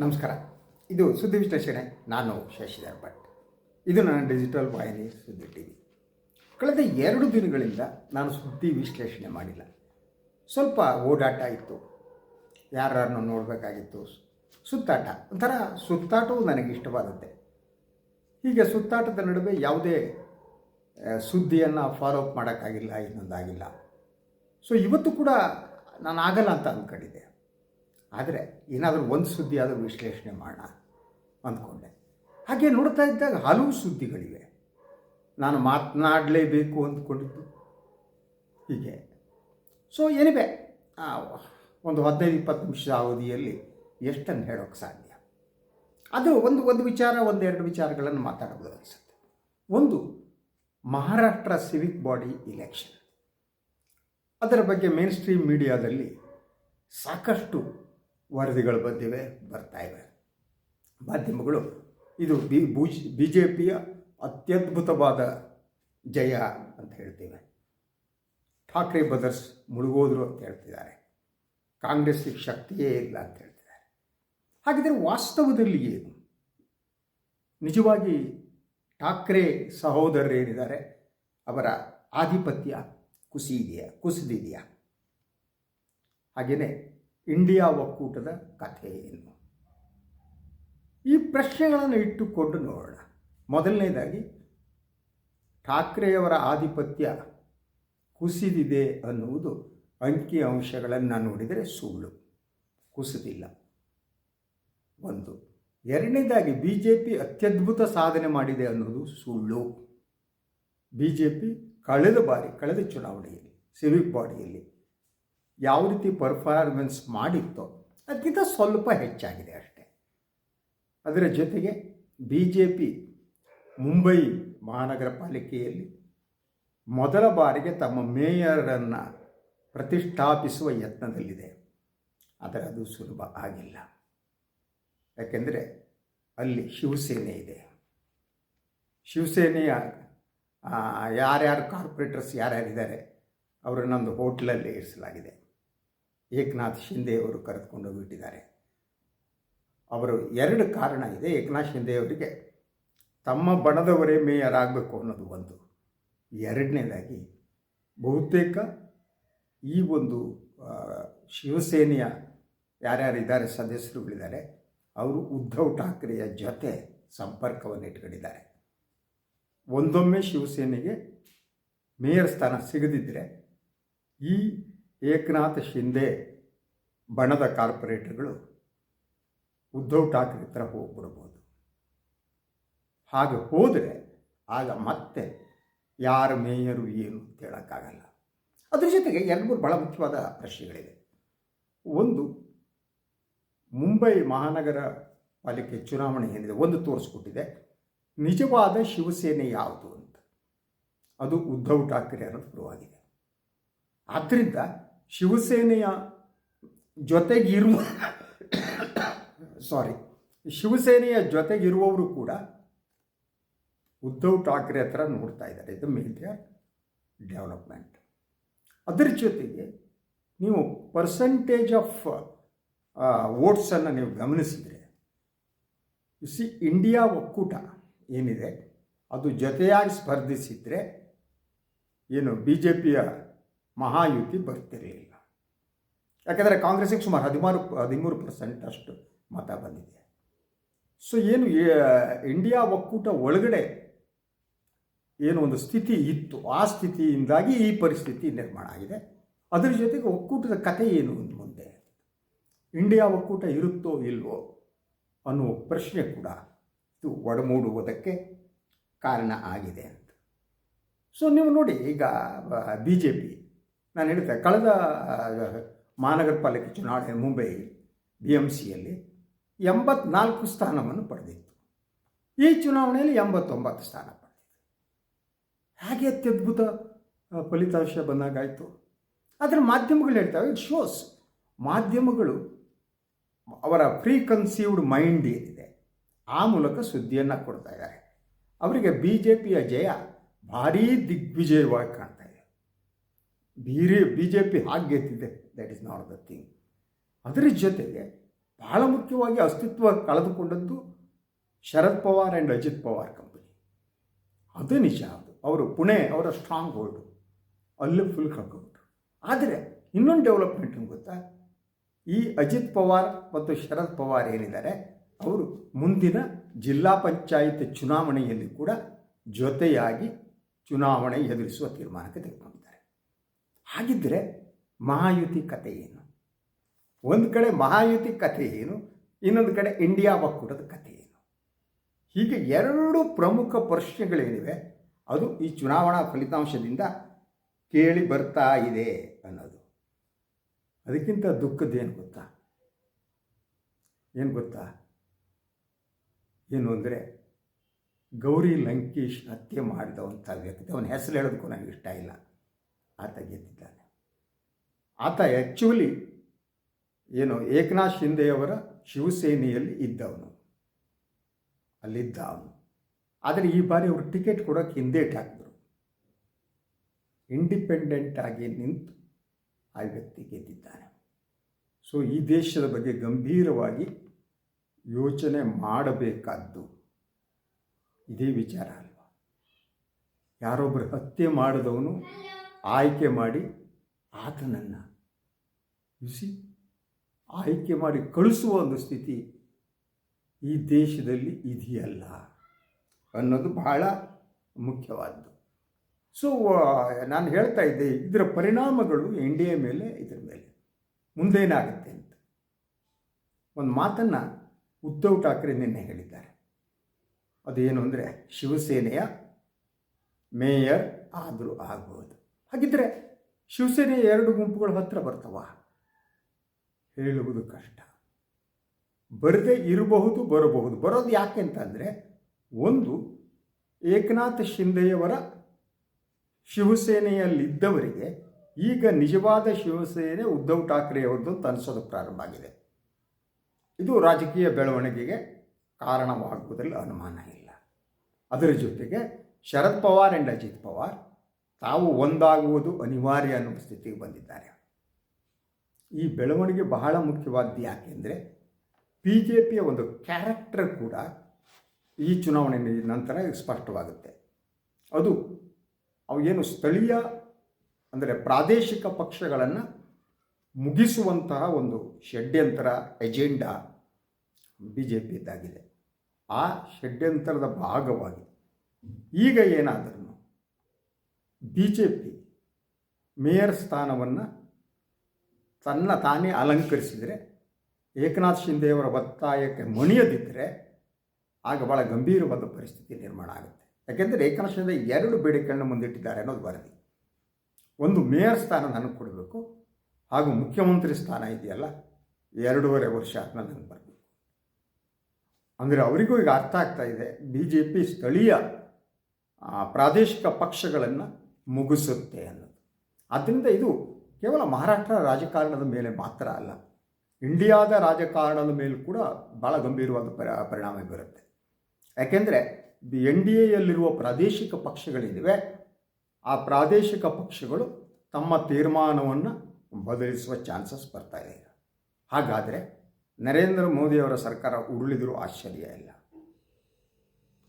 ನಮಸ್ಕಾರ. ಇದು ಸುದ್ದಿ ವಿಶ್ಲೇಷಣೆ. ನಾನು ಶಶಿಧರ್ ಭಟ್. ಇದು ನನ್ನ ಡಿಜಿಟಲ್ ವಾಹಿನಿ ಸುದ್ದಿ ಟಿ ವಿ ಕಳೆದ ಎರಡು ದಿನಗಳಿಂದ ನಾನು ಸುದ್ದಿ ವಿಶ್ಲೇಷಣೆ ಮಾಡಿಲ್ಲ. ಸ್ವಲ್ಪ ಓಡಾಟ ಇತ್ತು. ಯಾರನ್ನು ನೋಡಬೇಕಾಗಿತ್ತು. ಸುತ್ತಾಟ. ಒಂಥರ ಸುತ್ತಾಟವು ನನಗೆ ಹೀಗೆ ಸುತ್ತಾಟದ ನಡುವೆ ಯಾವುದೇ ಸುದ್ದಿಯನ್ನು ಫಾಲೋ ಅಪ್ ಮಾಡೋಕ್ಕಾಗಿಲ್ಲ, ಇನ್ನೊಂದಾಗಿಲ್ಲ. ಸೊ ಇವತ್ತು ಕೂಡ ನಾನು ಆಗಲ್ಲ ಅಂತ ಅಂದ್ಕೊಂಡಿದ್ದೆ ಆದರೆ ಏನಾದರೂ ಒಂದು ಸುದ್ದಿ ಆದರೂ ವಿಶ್ಲೇಷಣೆ ಮಾಡೋಣ ಅಂದ್ಕೊಂಡೆ. ಹಾಗೆ ನೋಡ್ತಾ ಇದ್ದಾಗ ಹಲವು ಸುದ್ದಿಗಳಿವೆ. ನಾನು ಮಾತನಾಡಲೇಬೇಕು ಅಂದ್ಕೊಂಡಿದ್ದು. ಹೀಗೆ. ಸೊ ಏನಿವೆ? ಒಂದು ಹದಿನೈದು ಇಪ್ಪತ್ತು ನಿಮಿಷದ ಅವಧಿಯಲ್ಲಿ ಎಷ್ಟನ್ನು ಹೇಳೋಕ್ಕೆ ಸಾಧ್ಯ? ಅದು ಒಂದು ಒಂದು ವಿಚಾರ, ಒಂದೆರಡು ವಿಚಾರಗಳನ್ನು ಮಾತಾಡಬಹುದು ಅನಿಸುತ್ತೆ. ಒಂದು, ಮಹಾರಾಷ್ಟ್ರ ಸಿವಿಕ್ ಬಾಡಿ ಇಲೆಕ್ಷನ್ ಅದರ ಬಗ್ಗೆ ಮೇನ್ ಸ್ಟ್ರೀಮ್ ಮೀಡಿಯಾದಲ್ಲಿ ಸಾಕಷ್ಟು ವರದಿಗಳು ಬಂದಿವೆ ಬರ್ತಾ ಇವೆ. ಮಾಧ್ಯಮಗಳು, ಇದು ಬಿ, ಬೂಜ್ ಬಿ ಜೆ ಪಿಯ ಅತ್ಯದ್ಭುತವಾದ ಜಯ ಅಂತ ಹೇಳ್ತೇವೆ. ಠಾಕ್ರೆ ಬ್ರದರ್ಸ್ ಮುಳುಗೋದ್ರು ಅಂತ ಹೇಳ್ತಿದ್ದಾರೆ. ಕಾಂಗ್ರೆಸ್ಸಿಗೆ ಶಕ್ತಿಯೇ ಇಲ್ಲ ಅಂತ ಹೇಳ್ತಿದ್ದಾರೆ. ಹಾಗಿದ್ರೆ ವಾಸ್ತವದಲ್ಲಿ ಏನು? ನಿಜವಾಗಿ ಠಾಕ್ರೆ ಸಹೋದರರೇನಿದ್ದಾರೆ ಅವರ ಆಧಿಪತ್ಯ ಕುಸಿದೆಯಾ ಕುಸಿದಿದೆಯಾ? ಹಾಗೆಯೇ ಇಂಡಿಯಾ ಒಕ್ಕೂಟದ ಕಥೆ ಏನು ಈ ಪ್ರಶ್ನೆಗಳನ್ನು ಇಟ್ಟುಕೊಂಡು ನೋಡೋಣ. ಮೊದಲನೇದಾಗಿ, ಠಾಕ್ರೆಯವರ ಆಧಿಪತ್ಯ ಕುಸಿದಿದೆ ಅನ್ನುವುದು ಅಂಕಿ ಅಂಶಗಳನ್ನು ನೋಡಿದರೆ ಸುಳ್ಳು, ಕುಸಿದಿಲ್ಲ. ಒಂದು, ಎರಡನೇದಾಗಿ ಬಿ ಜೆ ಪಿ ಅತ್ಯದ್ಭುತ ಸಾಧನೆ ಮಾಡಿದೆ ಅನ್ನೋದು ಸುಳ್ಳು. ಬಿ ಜೆ ಪಿ ಕಳೆದ ಬಾರಿ, ಕಳೆದ ಚುನಾವಣೆಯಲ್ಲಿ ಸಿವಿಕ್ ಬಾಡಿಯಲ್ಲಿ ಯಾವ ರೀತಿ ಪರ್ಫಾರ್ಮೆನ್ಸ್ ಮಾಡಿತ್ತೋ ಅದಕ್ಕಿಂತ ಸ್ವಲ್ಪ ಹೆಚ್ಚಾಗಿದೆ ಅಷ್ಟೇ. ಅದರ ಜೊತೆಗೆ ಬಿ ಜೆ ಪಿ ಮುಂಬೈ ಮಹಾನಗರ ಪಾಲಿಕೆಯಲ್ಲಿ ಮೊದಲ ಬಾರಿಗೆ ತಮ್ಮ ಮೇಯರನ್ನು ಪ್ರತಿಷ್ಠಾಪಿಸುವ ಯತ್ನದಲ್ಲಿದೆ. ಆದರೆ ಅದು ಸುಲಭ ಆಗಿಲ್ಲ. ಯಾಕೆಂದರೆ ಅಲ್ಲಿ ಶಿವಸೇನೆ ಇದೆ. ಶಿವಸೇನೆಯ ಯಾರ್ಯಾರು ಕಾರ್ಪೊರೇಟರ್ಸ್ ಯಾರ್ಯಾರಿದ್ದಾರೆ ಅವರನ್ನೊಂದು ಹೋಟ್ಲಲ್ಲಿ ಇರಿಸಲಾಗಿದೆ. ಏಕನಾಥ್ ಶಿಂದೆ ಅವರು ಕರೆದುಕೊಂಡು ಬಿಟ್ಟಿದ್ದಾರೆ ಅವರು ಎರಡು ಕಾರಣ ಇದೆ. ಏಕನಾಥ್ ಶಿಂದೆ ಅವರಿಗೆ ತಮ್ಮ ಬಣದವರೇ ಮೇಯರ್ ಆಗಬೇಕು ಅನ್ನೋದು ಒಂದು. ಎರಡನೇದಾಗಿ ಬಹುತೇಕ ಈ ಒಂದು ಶಿವಸೇನೆಯ ಯಾರ್ಯಾರಿದ್ದಾರೆ ಸದಸ್ಯರುಗಳಿದ್ದಾರೆ, ಅವರು ಉದ್ಧವ್ ಠಾಕ್ರೆಯ ಜೊತೆ ಸಂಪರ್ಕವನ್ನು ಇಟ್ಕೊಂಡಿದ್ದಾರೆ. ಒಂದೊಮ್ಮೆ ಶಿವಸೇನೆಗೆ ಮೇಯರ್ ಸ್ಥಾನ ಸಿಗದಿದ್ದರೆ ಈ ಏಕನಾಥ್ ಶಿಂದೆ ಬಣದ ಕಾರ್ಪೊರೇಟರ್ಗಳು ಉದ್ಧವ್ ಠಾಕ್ರೆ ಹತ್ರ ಹೋಗ್ಬಿಡ್ಬೋದು. ಹಾಗೆ ಹೋದರೆ ಆಗ ಮತ್ತೆ ಯಾರ ಮೇಯರು ಏನು ಅಂತ ಹೇಳೋಕ್ಕಾಗಲ್ಲ. ಅದ್ರ ಜೊತೆಗೆ ಎರಡು ಮೂರು ಭಾಳ ಮುಖ್ಯವಾದ ಪ್ರಶ್ನೆಗಳಿವೆ. ಒಂದು, ಮುಂಬೈ ಮಹಾನಗರ ಪಾಲಿಕೆ ಚುನಾವಣೆ ಏನಿದೆ ಒಂದು ತೋರಿಸ್ಕೊಟ್ಟಿದೆ. ನಿಜವಾದ ಶಿವಸೇನೆ ಯಾವುದು ಅಂತ. ಅದು ಉದ್ಧವ್ ಠಾಕ್ರೆ ಅನ್ನೋದು ಶುರುವಾಗಿದೆ. ಆದ್ದರಿಂದ ಶಿವಸೇನೆಯ ಜೊತೆಗಿರುವ ಸಾರಿ ಶಿವಸೇನೆಯ ಜೊತೆಗಿರುವವರು ಕೂಡ ಉದ್ಧವ್ ಠಾಕ್ರೆ ಹತ್ರ ನೋಡ್ತಾ ಇದ್ದಾರೆ. ಇದು ಮೇಜರ್ ಡೆವಲಪ್ಮೆಂಟ್ ಅದರ ಜೊತೆಗೆ ನೀವು ಪರ್ಸೆಂಟೇಜ್ ಆಫ್ ವೋಟ್ಸನ್ನು ನೀವು ಗಮನಿಸಿದರೆ ಸಿ ಇಂಡಿಯಾ ಒಕ್ಕೂಟ ಏನಿದೆ, ಅದು ಜೊತೆಯಾಗಿ ಸ್ಪರ್ಧಿಸಿದರೆ, ಏನು ಬಿ ಜೆ ಪಿಯ ಮಹಾಯುತಿ ಬರ್ತಿರಲಿಲ್ಲ ಯಾಕೆಂದರೆ ಕಾಂಗ್ರೆಸ್ಸಿಗೆ ಸುಮಾರು ಹದಿಮಾರು, ಹದಿಮೂರು ಪರ್ಸೆಂಟ್ ಅಷ್ಟು ಮತ ಬಂದಿದೆ. ಸೊ ಏನು ಇಂಡಿಯಾ ಒಕ್ಕೂಟ ಒಳಗಡೆ ಏನು ಒಂದು ಸ್ಥಿತಿ ಇತ್ತು. ಆ ಸ್ಥಿತಿಯಿಂದಾಗಿ ಈ ಪರಿಸ್ಥಿತಿ ನಿರ್ಮಾಣ ಆಗಿದೆ. ಅದರ ಜೊತೆಗೆ ಒಕ್ಕೂಟದ ಕತೆ ಏನು ಮುಂದೆ? ಇಂಡಿಯಾ ಒಕ್ಕೂಟ ಇರುತ್ತೋ ಇಲ್ವೋ ಅನ್ನುವ ಪ್ರಶ್ನೆ ಕೂಡ ಇದು ಒಡಮೂಡುವುದಕ್ಕೆ ಕಾರಣ ಆಗಿದೆ ಅಂತ. ಸೊ ನೀವು ನೋಡಿ, ಈಗ, ಬಿ ಜೆ ಪಿ ನಾನು ಹೇಳ್ತೆ ಕಳೆದ ಮಹಾನಗರ ಪಾಲಿಕೆ ಚುನಾವಣೆ ಮುಂಬೈ ಬಿ ಎಂ ಸಿಯಲ್ಲಿ ಎಂಬತ್ನಾಲ್ಕು ಸ್ಥಾನವನ್ನು ಪಡೆದಿತ್ತು. ಈ ಚುನಾವಣೆಯಲ್ಲಿ ಎಂಬತ್ತೊಂಬತ್ತು ಸ್ಥಾನ ಪಡೆದಿತ್ತು. ಹಾಗೆ ಅತ್ಯದ್ಭುತ ಫಲಿತಾಂಶ ಬಂದಾಗಾಯಿತು? ಆದರೆ ಮಾಧ್ಯಮಗಳು ಹೇಳ್ತವೆ ಇಟ್ ಶೋಸ್ ಮಾಧ್ಯಮಗಳು ಅವರ ಫ್ರೀ ಕನ್ಸೀವ್ಡ್ ಮೈಂಡ್ ಏನಿದೆ, ಆ ಮೂಲಕ ಸುದ್ದಿಯನ್ನು ಕೊಡ್ತಾ ಇದ್ದಾರೆ. ಅವರಿಗೆ ಬಿ ಜೆ ಪಿಯ ಜಯ ಭಾರೀ ದಿಗ್ವಿಜಯವಾಗಿ ಕಾಣ್ತಾ ಇದೆ ಬೀರಿ ಬಿ ಜೆ ಪಿ ಹಾಗೆ ಗೆದ್ದಿದೆ. That is not the thing ಅದರ ಜೊತೆಗೆ ಬಹಳ ಮುಖ್ಯವಾಗಿ ಅಸ್ತಿತ್ವ ಕಳೆದುಕೊಂಡದ್ದು ಶರದ್ ಪವಾರ್ ಆ್ಯಂಡ್ ಅಜಿತ್ ಪವಾರ್ ಕಂಪನಿ ಅದು ನಿಜ ಅದು. ಅವರು ಪುಣೆ ಅವರ ಸ್ಟ್ರಾಂಗ್ ಹೋಲ್ಡು ಅಲ್ಲಿ ಫುಲ್ ಕಳ್ಕೊಂಡ್ರು. ಆದರೆ ಇನ್ನೊಂದು ಡೆವಲಪ್ಮೆಂಟ್ ಗೊತ್ತಾ? ಈ ಅಜಿತ್ ಪವಾರ್ ಮತ್ತು ಶರದ್ ಪವಾರ್ ಏನಿದ್ದಾರೆ? ಅವರು ಮುಂದಿನ ಜಿಲ್ಲಾ ಪಂಚಾಯತ್ ಚುನಾವಣೆಯಲ್ಲಿ ಕೂಡ ಜೊತೆಯಾಗಿ ಚುನಾವಣೆ ಎದುರಿಸುವ ತೀರ್ಮಾನಕ್ಕೆ ತೆಗೆದುಕೊಂಡಿದ್ದಾರೆ ಹಾಗಿದ್ದರೆ ಮಹಾಯುತಿ ಕಥೆ ಏನು? ಒಂದು ಕಡೆ ಮಹಾಯುತಿ ಕಥೆ ಏನು, ಇನ್ನೊಂದು ಕಡೆ ಇಂಡಿಯಾ ಒಕ್ಕೂಟದ ಕಥೆ ಏನು? ಹೀಗೆ ಎರಡು ಪ್ರಮುಖ ಪ್ರಶ್ನೆಗಳೇನಿವೆ, ಅದು ಈ ಚುನಾವಣಾ ಫಲಿತಾಂಶದಿಂದ ಕೇಳಿ ಬರ್ತಾ ಇದೆ ಅನ್ನೋದು. ಅದಕ್ಕಿಂತ ದುಃಖದ್ದೇನು ಗೊತ್ತಾ? ಏನು ಗೊತ್ತಾ? ಏನು ಅಂದರೆ ಗೌರಿ ಲಂಕೇಶ್ ಹತ್ಯೆ ಮಾಡಿದವಂಥ ವ್ಯಕ್ತಿ, ಅವನ ಹೆಸರು ಹೇಳೋದಕ್ಕೂ ನನಗೆ ಇಷ್ಟ ಇಲ್ಲ. ಆತ ಗೆದ್ದಿದ್ದಾನೆ. ಆತ ಆ್ಯಕ್ಚುಲಿ ಏನು ಏಕನಾಥ್ ಶಿಂದೆಯವರ ಶಿವಸೇನೆಯಲ್ಲಿ ಇದ್ದವನು. ಅಲ್ಲಿದ್ದ ಅವನು. ಆದರೆ ಈ ಬಾರಿ ಅವರು ಟಿಕೆಟ್ ಕೊಡೋಕ್ಕೆ ಹಿಂದೇಟ್ ಹಾಕಿದ್ರು. ಇಂಡಿಪೆಂಡೆಂಟ್ ಆಗಿ ನಿಂತು ಆ ವ್ಯಕ್ತಿ ಗೆದ್ದಿದ್ದಾನೆ. ಸೊ ಈ ದೇಶದ ಬಗ್ಗೆ ಗಂಭೀರವಾಗಿ ಯೋಚನೆ ಮಾಡಬೇಕಾದ್ದು ಇದೇ ವಿಚಾರ ಅಲ್ವಾ? ಯಾರೊಬ್ಬರು ಹತ್ಯೆ ಮಾಡಿದವನು ಆಯ್ಕೆ ಮಾಡಿ ಆತನನ್ನು ಯುಸಿ ಆಯ್ಕೆ ಮಾಡಿ ಕಳಿಸುವ ಒಂದು ಸ್ಥಿತಿ ಈ ದೇಶದಲ್ಲಿ ಇದೆಯಲ್ಲ ಅನ್ನೋದು ಬಹಳ ಮುಖ್ಯವಾದ್ದು. ಸೊ ನಾನು ಹೇಳ್ತಾ ಇದ್ದೆ, ಇದರ ಪರಿಣಾಮಗಳು ಇಂಡಿಯಾ ಮೇಲೆ, ಇದರ ಮೇಲೆ. ಮುಂದೇನಾಗುತ್ತೆ ಅಂತ. ಒಂದು ಮಾತನ್ನು ಉದ್ಧವ್ ಠಾಕ್ರೆ ನಿನ್ನೆ ಹೇಳಿದ್ದಾರೆ. ಅದೇನು ಅಂದರೆ, ಶಿವಸೇನೆಯ ಮೇಯರ್ ಆದರೂ ಆಗ್ಬೋದು. ಹಾಗಿದ್ದರೆ ಶಿವಸೇನೆಯ ಎರಡು ಗುಂಪುಗಳು ಹತ್ರ ಬರ್ತವ. ಹೇಳುವುದು ಕಷ್ಟ. ಬರದೇ ಇರಬಹುದು, ಬರಬಹುದು. ಬರೋದು ಯಾಕೆ ಅಂತಂದರೆ ಒಂದು, ಏಕನಾಥ್ ಶಿಂದೆಯವರ ಶಿವಸೇನೆಯಲ್ಲಿದ್ದವರಿಗೆ ಈಗ ನಿಜವಾದ ಶಿವಸೇನೆ ಉದ್ಧವ್ ಠಾಕ್ರೆಯವರದ್ದು ಅಂತ ಪ್ರಾರಂಭ ಆಗಿದೆ. ಇದು ರಾಜಕೀಯ ಬೆಳವಣಿಗೆಗೆ ಕಾರಣವಾಗುವುದರಲ್ಲಿ ಅನುಮಾನ ಇಲ್ಲ. ಅದರ ಜೊತೆಗೆ ಶರದ್ ಪವಾರ್ ಆ್ಯಂಡ್ ಅಜಿತ್ ಪವಾರ್ ತಾವು ಒಂದಾಗುವುದು ಅನಿವಾರ್ಯ ಅನ್ನುವ ಸ್ಥಿತಿಗೆ ಬಂದಿದ್ದಾರೆ. ಈ ಬೆಳವಣಿಗೆ ಬಹಳ ಮುಖ್ಯವಾದ್ದು ಯಾಕೆಂದರೆ ಬಿ ಜೆ ಪಿಯ ಒಂದು ಕ್ಯಾರೆಕ್ಟರ್ ಕೂಡ ಈ ಚುನಾವಣೆ ನಂತರ ಸ್ಪಷ್ಟವಾಗುತ್ತೆ. ಅದು ಅವು ಏನು ಸ್ಥಳೀಯ ಅಂದರೆ ಪ್ರಾದೇಶಿಕ ಪಕ್ಷಗಳನ್ನು ಮುಗಿಸುವಂತಹ ಒಂದು ಷಡ್ಯಂತರ ಎಜೆಂಡಾ ಬಿ ಜೆ ಪಿಯದ್ದಾಗಿದೆ ಆ ಷಡ್ಯಂತರದ ಭಾಗವಾಗಿ ಈಗ ಏನಾದರೂ ಬಿ ಜೆ ಪಿ ಮೇಯರ್ ಸ್ಥಾನವನ್ನು ತನ್ನ ತಾನೇ ಅಲಂಕರಿಸಿದರೆ ಏಕನಾಥ್ ಶಿಂದೆಯವರ ಒತ್ತಾಯಕ್ಕೆ ಮಣಿಯದಿದ್ದರೆ ಆಗ ಭಾಳ ಗಂಭೀರವಾದ ಪರಿಸ್ಥಿತಿ ನಿರ್ಮಾಣ ಆಗುತ್ತೆ. ಯಾಕೆಂದರೆ ಏಕನಾಥ್ ಶಿಂದೆ ಎರಡು ಬೇಡಿಕೆಗಳನ್ನ ಮುಂದಿಟ್ಟಿದ್ದಾರೆ ಅನ್ನೋದು ವರದಿ. ಒಂದು ಮೇಯರ್ ಸ್ಥಾನ ನನಗೆ ಕೊಡಬೇಕು, ಹಾಗೂ ಮುಖ್ಯಮಂತ್ರಿ ಸ್ಥಾನ ಇದೆಯಲ್ಲ, ಎರಡೂವರೆ ವರ್ಷ ನನಗೆ ಬರಬೇಕು. ಅಂದರೆ ಅವರಿಗೂ ಈಗ ಅರ್ಥ ಆಗ್ತಾ ಇದೆ ಬಿ ಜೆ ಪಿ ಸ್ಥಳೀಯ ಪ್ರಾದೇಶಿಕ ಪಕ್ಷಗಳನ್ನು ಮುಗಿಸುತ್ತೆ ಅನ್ನೋದು. ಆದ್ದರಿಂದ ಇದು ಕೇವಲ ಮಹಾರಾಷ್ಟ್ರ ರಾಜಕಾರಣದ ಮೇಲೆ ಮಾತ್ರ ಅಲ್ಲ, ಇಂಡಿಯಾದ ರಾಜಕಾರಣದ ಮೇಲೂ ಕೂಡ ಭಾಳ ಗಂಭೀರವಾದ ಪರಿ ಪರಿಣಾಮ ಬೀರುತ್ತೆ. ಯಾಕೆಂದರೆ ಎನ್ ಡಿ ಎಯಲ್ಲಿರುವ ಪ್ರಾದೇಶಿಕ ಪಕ್ಷಗಳಿವೆ ಆ ಪ್ರಾದೇಶಿಕ ಪಕ್ಷಗಳು ತಮ್ಮ ತೀರ್ಮಾನವನ್ನು ಬದಲಿಸುವ ಚಾನ್ಸಸ್ ಬರ್ತಾ ಇದೆ. ಹಾಗಾದರೆ ನರೇಂದ್ರ ಮೋದಿಯವರ ಸರ್ಕಾರ ಉರುಳಿದರೂ ಆಶ್ಚರ್ಯ ಇಲ್ಲ.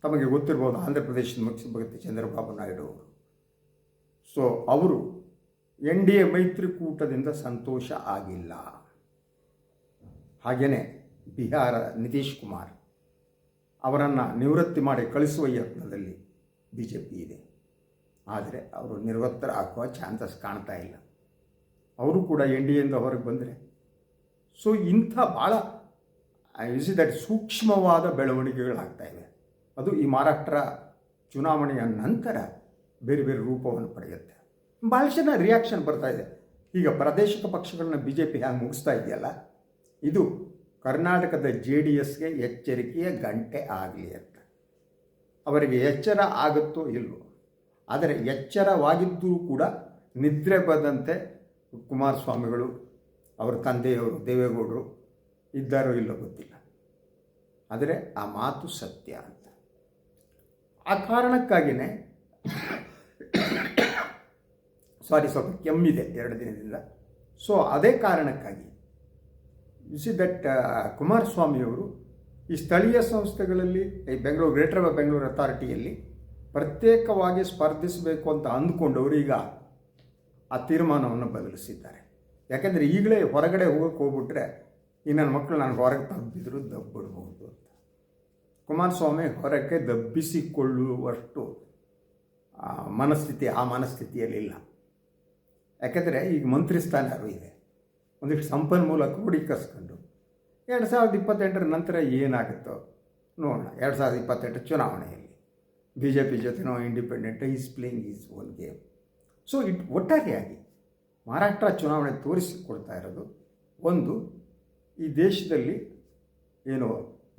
ತಮಗೆ ಗೊತ್ತಿರ್ಬೋದು ಆಂಧ್ರ ಪ್ರದೇಶದ ಮುಖ್ಯಮಂತ್ರಿ ಚಂದ್ರಬಾಬು ನಾಯ್ಡು ಅವರು. ಸೊ ಅವರು ಎನ್ ಡಿ ಎ ಮೈತ್ರಿಕೂಟದಿಂದ ಸಂತೋಷ ಆಗಿಲ್ಲ. ಹಾಗೆಯೇ ಬಿಹಾರ ನಿತೀಶ್ ಕುಮಾರ್ ಅವರನ್ನು ನಿವೃತ್ತಿ ಮಾಡಿ ಕಳಿಸುವ ಯತ್ನದಲ್ಲಿ ಬಿ ಜೆ ಪಿ ಇದೆ. ಆದರೆ ಅವರು ನಿರ್ವತ್ತರ ಹಾಕುವ ಚಾನ್ಸಸ್ ಕಾಣ್ತಾ ಇಲ್ಲ. ಅವರು ಕೂಡ ಎನ್ ಡಿ ಎಂದ ಹೊರಗೆ ಬಂದರೆ ಸೊ ಇಂಥ ಭಾಳ ಇಸ್ ದಟ್ ಸೂಕ್ಷ್ಮವಾದ ಬೆಳವಣಿಗೆಗಳಾಗ್ತಾ ಇವೆ. ಅದು ಈ ಮಹಾರಾಷ್ಟ್ರ ಚುನಾವಣೆಯ ನಂತರ ಬೇರೆ ಬೇರೆ ರೂಪವನ್ನು ಪಡೆಯುತ್ತೆ. ಭಾಳ ಜನ ರಿಯಾಕ್ಷನ್ ಬರ್ತಾ ಇದೆ. ಈಗ ಪ್ರಾದೇಶಿಕ ಪಕ್ಷಗಳನ್ನ ಬಿ ಜೆ ಪಿ ಹ್ಯಾಂಗೆ ಮುಗಿಸ್ತಾ ಇದೆಯಲ್ಲ? ಇದು ಕರ್ನಾಟಕದ ಜೆ ಡಿ ಎಸ್ಗೆ ಎಚ್ಚರಿಕೆಯ ಗಂಟೆ ಆಗಲಿ ಅಂತ. ಅವರಿಗೆ ಎಚ್ಚರ ಆಗುತ್ತೋ ಇಲ್ವೋ? ಆದರೆ ಎಚ್ಚರವಾಗಿದ್ದರೂ ಕೂಡ ನಿದ್ರೆ ಬಂದಂತೆ ಕುಮಾರಸ್ವಾಮಿಗಳು, ಅವರ ತಂದೆಯವರು, ದೇವೇಗೌಡರು ಇದ್ದಾರೋ ಇಲ್ಲೋ ಗೊತ್ತಿಲ್ಲ. ಆದರೆ ಆ ಮಾತು ಸತ್ಯ ಅಂತ. ಆ ಕಾರಣಕ್ಕಾಗಿಯೇ ಸಾರಿ ಸ್ವಲ್ಪ ಕೆಮ್ಮಿದೆ ಎರಡು ದಿನದಿಂದ. ಸೊ ಅದೇ ಕಾರಣಕ್ಕಾಗಿ ಯು ಸಿ ದಟ್ ಕುಮಾರಸ್ವಾಮಿಯವರು ಈ ಸ್ಥಳೀಯ ಸಂಸ್ಥೆಗಳಲ್ಲಿ, ಈ ಬೆಂಗಳೂರು ಗ್ರೇಟರ್ ಬೆಂಗಳೂರು ಅಥಾರಿಟಿಯಲ್ಲಿ ಪ್ರತ್ಯೇಕವಾಗಿ ಸ್ಪರ್ಧಿಸಬೇಕು ಅಂತ ಅಂದುಕೊಂಡವರು ಈಗ ಆ ತೀರ್ಮಾನವನ್ನು ಬದಲಿಸಿದ್ದಾರೆ. ಯಾಕೆಂದರೆ ಈಗಲೇ ಹೊರಗಡೆ ಹೋಗಕ್ಕೆ ಹೋಗ್ಬಿಟ್ರೆ ಈ ನನ್ನ ಮಕ್ಕಳು ನಾನು ಹೊರಗೆ ತಬ್ಬಿದ್ರು ದಬ್ಬಿಡ್ಬೋದು ಅಂತ. ಕುಮಾರಸ್ವಾಮಿ ಹೊರಕ್ಕೆ ದಬ್ಬಿಸಿಕೊಳ್ಳುವಷ್ಟು ಮನಸ್ಥಿತಿ, ಆ ಮನಸ್ಥಿತಿಯಲ್ಲಿಲ್ಲ. ಯಾಕೆಂದರೆ ಈಗ ಮಂತ್ರಿ ಸ್ಥಾನ ಯಾರು ಇದೆ? ಒಂದಿಷ್ಟು ಸಂಪನ್ಮೂಲ ಕ್ರೋಢೀಕರಿಸ್ಕೊಂಡು ಎರಡು ಸಾವಿರದ ಇಪ್ಪತ್ತೆಂಟರ ನಂತರ ಏನಾಗುತ್ತೋ ನೋಡೋಣ. ಎರಡು ಸಾವಿರದ ಇಪ್ಪತ್ತೆಂಟು ಚುನಾವಣೆಯಲ್ಲಿ B J P ಜೊತೆನೋ independent is playing is own game so it ಒಟ್ಟಾರೆಯಾಗಿ ಮಹಾರಾಷ್ಟ್ರ ಚುನಾವಣೆ ತೋರಿಸಿಕೊಡ್ತಾ ಇರೋದು. ಒಂದು, ಈ ದೇಶದಲ್ಲಿ ಏನು,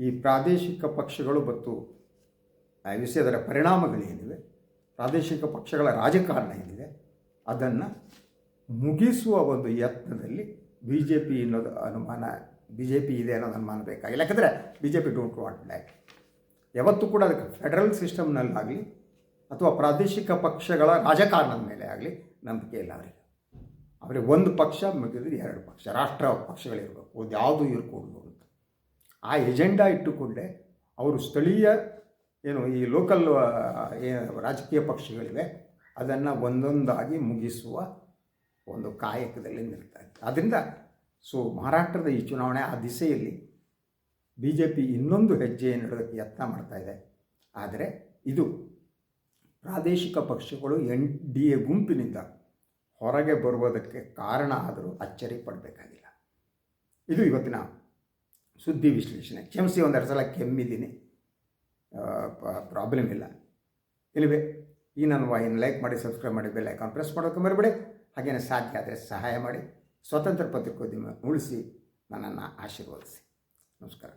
ಈ ಪ್ರಾದೇಶಿಕ ಪಕ್ಷಗಳು ಮತ್ತು ವಿಷಯದರ ಪರಿಣಾಮಗಳೇನಿವೆ? ಪ್ರಾದೇಶಿಕ ಪಕ್ಷಗಳ ರಾಜಕಾರಣ ಏನಿದೆ? ಅದನ್ನು ಮುಗಿಸುವ ಒಂದು ಯತ್ನದಲ್ಲಿ ಬಿ ಜೆ ಪಿ ಅನ್ನೋದು ಅನುಮಾನ ಬಿ ಜೆ ಪಿ ಇದೆ ಅನ್ನೋದು ಅನುಮಾನ ಬೇಕಾಗಿಲ್ಲ. ಯಾಕಂದರೆ B J P don't want that ಯಾವತ್ತೂ ಕೂಡ ಅದಕ್ಕೆ ಫೆಡರಲ್ ಸಿಸ್ಟಮ್ನಲ್ಲಾಗಲಿ ಅಥವಾ ಪ್ರಾದೇಶಿಕ ಪಕ್ಷಗಳ ರಾಜಕಾರಣದ ಮೇಲೆ ಆಗಲಿ ನಂಬಿಕೆ ಇಲ್ಲ ಅವರಿಗೆ. ಅವರಿಗೆ ಒಂದು ಪಕ್ಷ ಮುಗಿದ್ರೆ ಎರಡು ಪಕ್ಷ, ರಾಷ್ಟ್ರ ಪಕ್ಷಗಳಿರಬೇಕು. ಅದು ಯಾವುದು ಇರ್ಕೊಂಡು ಅಂತ. ಆ ಎಜೆಂಡಾ ಇಟ್ಟುಕೊಂಡೇ ಅವರು ಸ್ಥಳೀಯ ಏನು ಈ ಲೋಕಲ್ ಏನು ರಾಜಕೀಯ ಪಕ್ಷಗಳಿವೆ, ಅದನ್ನು ಒಂದೊಂದಾಗಿ ಮುಗಿಸುವ ಒಂದು ಕಾಯಕದಲ್ಲಿ ನಿಲ್ತಾ ಇತ್ತು ಆದ್ದರಿಂದ ಸೊ ಮಹಾರಾಷ್ಟ್ರದ ಈ ಚುನಾವಣೆ ಆ ದಿಸೆಯಲ್ಲಿ ಬಿ ಜೆ ಪಿ ಇನ್ನೊಂದು ಹೆಜ್ಜೆಯನ್ನು ಇಡೋದಕ್ಕೆ ಯತ್ನ ಮಾಡ್ತಾ ಇದೆ. ಆದರೆ ಇದು ಪ್ರಾದೇಶಿಕ ಪಕ್ಷಗಳು ಎನ್ ಡಿ ಎ ಗುಂಪಿನಿಂದ ಹೊರಗೆ ಬರುವುದಕ್ಕೆ ಕಾರಣ ಆದರೂ ಅಚ್ಚರಿ ಪಡಬೇಕಾಗಿಲ್ಲ. ಇದು ಇವತ್ತಿನ ಸುದ್ದಿ ವಿಶ್ಲೇಷಣೆ. ಕ್ಷಮಿಸಿ ಒಂದೆರಡು ಸಲ ಕೆಮ್ಮಿದ್ದೀನಿ. ಪ್ರಾಬ್ಲಮ್ ಇಲ್ಲ. ಇಲ್ಲಿವೆ ಈ ನನ್ನ ವಾಹಿನಿ ಲೈಕ್ ಮಾಡಿ, ಸಬ್ಸ್ಕ್ರೈಬ್ ಮಾಡಿ, ಬೆಲ್ ಐಕಾನ್ ಪ್ರೆಸ್ ಮಾಡೋಕೆ ಮರಿಬೇಡಿ. ಹಾಗೇನೆ ಸಾಧ್ಯ ಆದರೆ ಸಹಾಯ ಮಾಡಿ. ಸ್ವತಂತ್ರ ಪತ್ರಿಕೋದ್ಯಮ ಉಳಿಸಿ ನನ್ನನ್ನು ಆಶೀರ್ವದಿಸಿ. ನಮಸ್ಕಾರ.